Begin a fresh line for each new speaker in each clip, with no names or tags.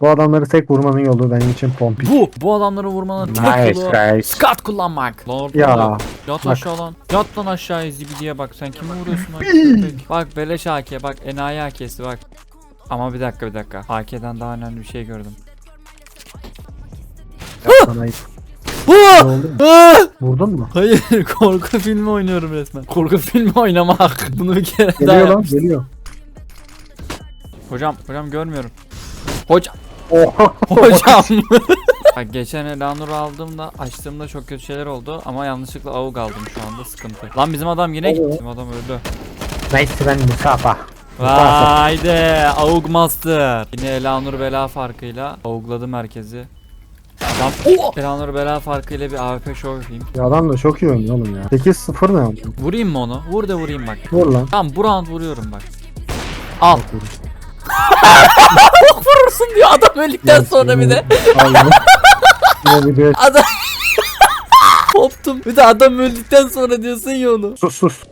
Bu adamları tek vurmanın yolu benim için pompik.
Bu. Bu adamları vurmanın tek
Nice
yolu
guys.
skat kullanmak. Lan
Ya.
bak. Yat
bak.
aşağı lan. Yat lan aşağıya zibidiye bak. Sen kimi vuruyorsun lan? köpek? bak beleş AK bak. Enayi AK'si bak. Ama bir dakika bir dakika. AK'den daha önemli bir şey gördüm.
Sana ayıp. Ne oldu! Vurdun mu?
Hayır korku filmi oynuyorum resmen. Korku filmi oynamak. Bunu bir kere daha
Geliyor lan
yapmıştım.
geliyor.
Hocam hocam görmüyorum. Hocam
Oha.
hocam. Bak geçen Elanur'u aldığımda açtığımda çok kötü şeyler oldu ama yanlışlıkla avuk aldım şu anda sıkıntı. Lan bizim adam yine gitti. Bizim adam öldü.
Nice ben Mustafa.
Vay de Avuk Master. Yine Elanur bela farkıyla avugladım herkesi. Adam oh! Elanur bela farkıyla bir AWP show yapayım.
Ya adam da çok iyi oynuyor oğlum ya. 8-0 ne yapıyor?
Vurayım mı onu? Vur da vurayım bak.
Vur lan.
Tamam bu round vuruyorum bak. Al.
Vur.
Vurursun diyor adam öldükten sonra bir de. Adam Koptum. Bir de adam öldükten sonra diyorsun ya onu.
sus sus.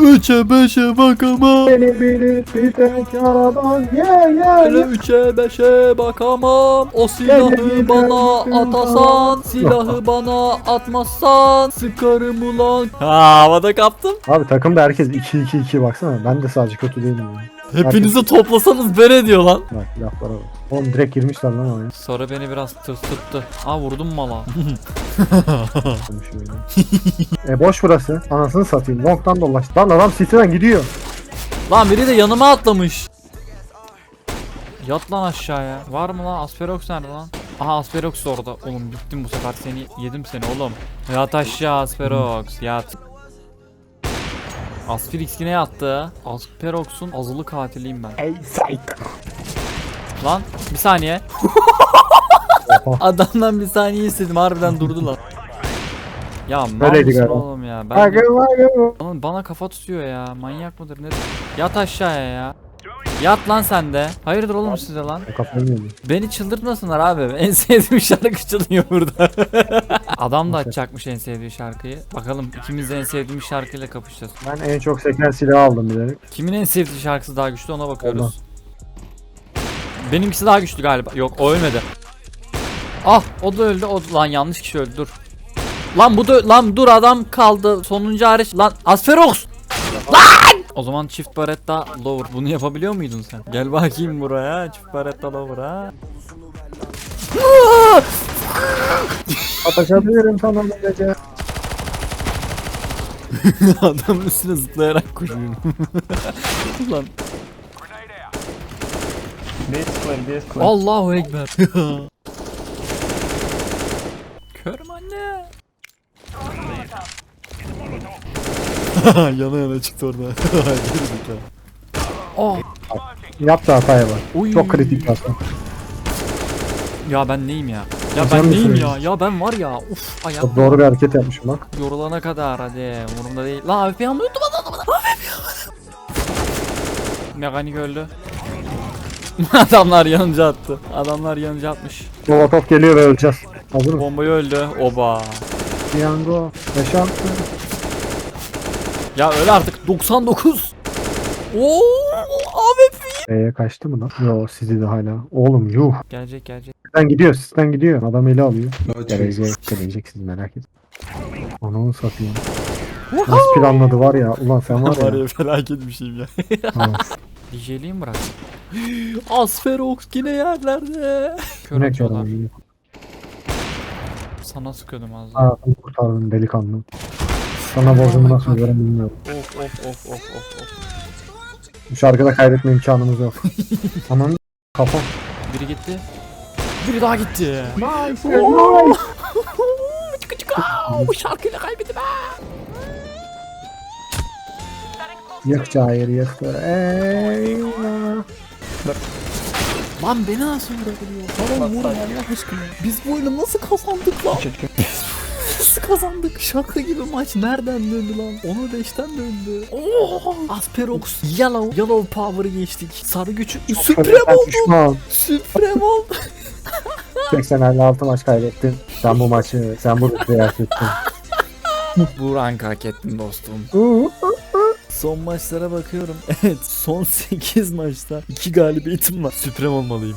Üçe beşe bakamam.
Beni bilip bir tek araban ye
Öyle üçe beşe bakamam. O silahı bana atasan, silahı bana atmazsan sıkarım ulan. Ha havada kaptım.
Abi takımda herkes 2-2-2 baksana. Ben de sadece kötü değilim yani.
Hepinizi toplasanız ben ediyor lan.
Bak laflara bak. Oğlum direkt girmişler lan oraya.
Sonra beni biraz tırs tuttu. Aa vurdum mala.
E boş burası. Anasını satayım. Long'dan dolaş. Lan adam City'den gidiyor.
lan biri de yanıma atlamış. Yat lan aşağıya. Var mı lan? Asperox nerede lan? Aha Asperox orada. Oğlum bittim bu sefer seni. Yedim seni oğlum. Yat aşağı Asperox. Yat. Aspirix yine yattı. Asperox'un azılı katiliyim ben.
Ey psych.
Lan bir saniye. Adamdan bir saniye istedim harbiden durdu lan. Ya mal oğlum ya? Ben. Oğlum bana kafa tutuyor ya. Manyak mıdır nedir? Yat aşağıya ya. Yat lan sen de. Hayırdır oğlum size lan?
Kafayı.
Beni çıldırtmasınlar abi. En sevdiğim şarkı çalıyor burada. Adam da açacakmış en sevdiği şarkıyı. Bakalım ikimiz de en sevdiğimiz şarkıyla kapışacağız.
Ben en çok seken silahı aldım bilerek.
Kimin en sevdiği şarkısı daha güçlü ona bakıyoruz. Benimkisi daha güçlü galiba. Yok o ölmedi. Ah o da öldü. O lan yanlış kişi öldü dur. Lan bu da lan dur adam kaldı. Sonuncu hariç lan Asferox. Lan! O zaman çift baretta lower bunu yapabiliyor muydun sen? Gel bakayım buraya çift baretta lower ha.
Atışabilirim sana bu gece.
Adamın üstüne zıplayarak koşuyorum. Lan
Base clear, base clear.
Allahu ekber. Körüm anne. yana yana çıktı orada. oh.
Yaptı hataya bak.
Uy.
Çok kritik bir hata.
Ya ben neyim ya? Ya
Hocam
ben neyim ya? Ya ben var ya. Uf ayak
Çok doğru bir hareket yapmışım bak.
yorulana kadar hadi. Umurumda değil. La AWP adamı. AWP yanmıyordum. Mekanik öldü. Adamlar yanınca attı. Adamlar yanınca atmış.
Molotov geliyor ve öleceğiz. Hazır mısın?
Bombayı öldü. Oba.
Piyango. Yaşantı.
Ya öyle artık 99. Oo AWP.
B'ye kaçtı mı lan? Yo sizi de hala. Oğlum yuh.
Gelecek gelecek.
Sizden gidiyor sizden gidiyor. Adam eli alıyor. Gelecek gelecek siz merak etmeyin. Onu satayım. Nasıl planladı var ya. Ulan sen var ya.
felaket bir şeyim ya.
Ha,
DJ'liği mi bırak? Asferox yine yerlerde. Kör
ne
atıyorlar.
kadar
Sana sıkıyordum az daha.
Hayatımı kurtardın delikanlı. Sana borcumu nasıl öderim bilmiyorum.
Of of of of of of.
Bu şarkıda kaybetme imkanımız yok. Ananı kafam.
Biri gitti. Biri daha gitti.
Nice.
çıkı çıkı. Aa, Bu şarkıyla kaybettim ha.
Yık Cahil yıktı. Eyvah.
Lan beni nasıl vurabiliyor? Tamam vurun Allah aşkına. Biz bu oyunu nasıl kazandık lan? Nasıl kazandık? Şaka gibi maç nereden döndü lan? 10'a 5'ten döndü. Oo! Asperox Yellow Yellow Power'ı geçtik. Sarı gücü Supreme oldu. Supreme oldu.
86 maç kaybettin. Sen bu maçı, sen bu rütbeyi hak ettin.
Bu rank hak ettin dostum. Son maçlara bakıyorum. Evet son 8 maçta 2 galibiyetim var. Supreme olmalıyım.